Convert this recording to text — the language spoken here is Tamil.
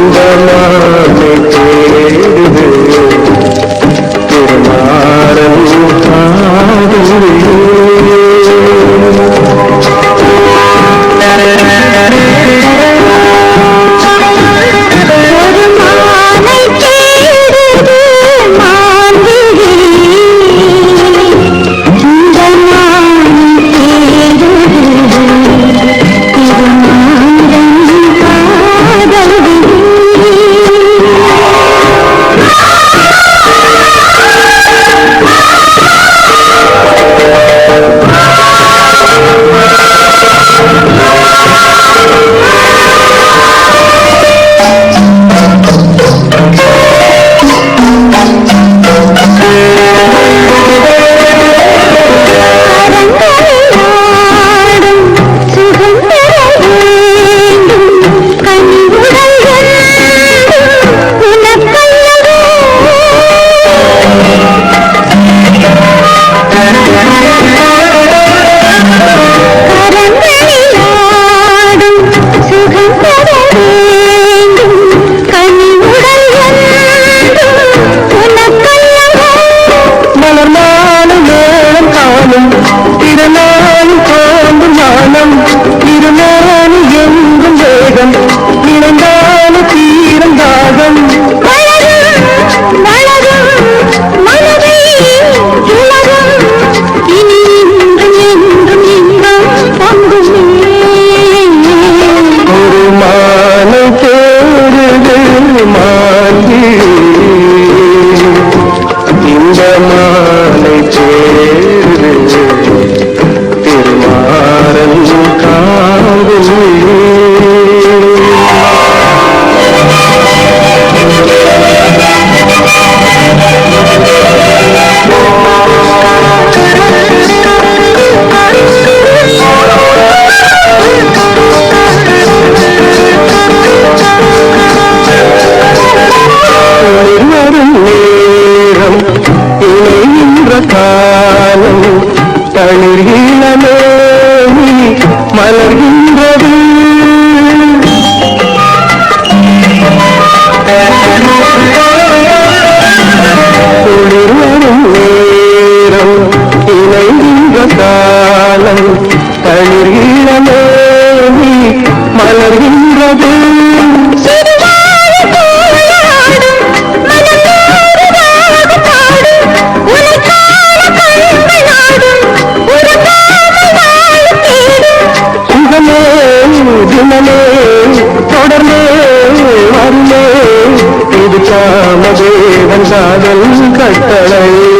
वंदना রে மலர்கின்றது. குளிர் வரும் நேரம் இணைகின்ற காலம் தளிர் மலர்கின்ற சாதல் கட்டளை.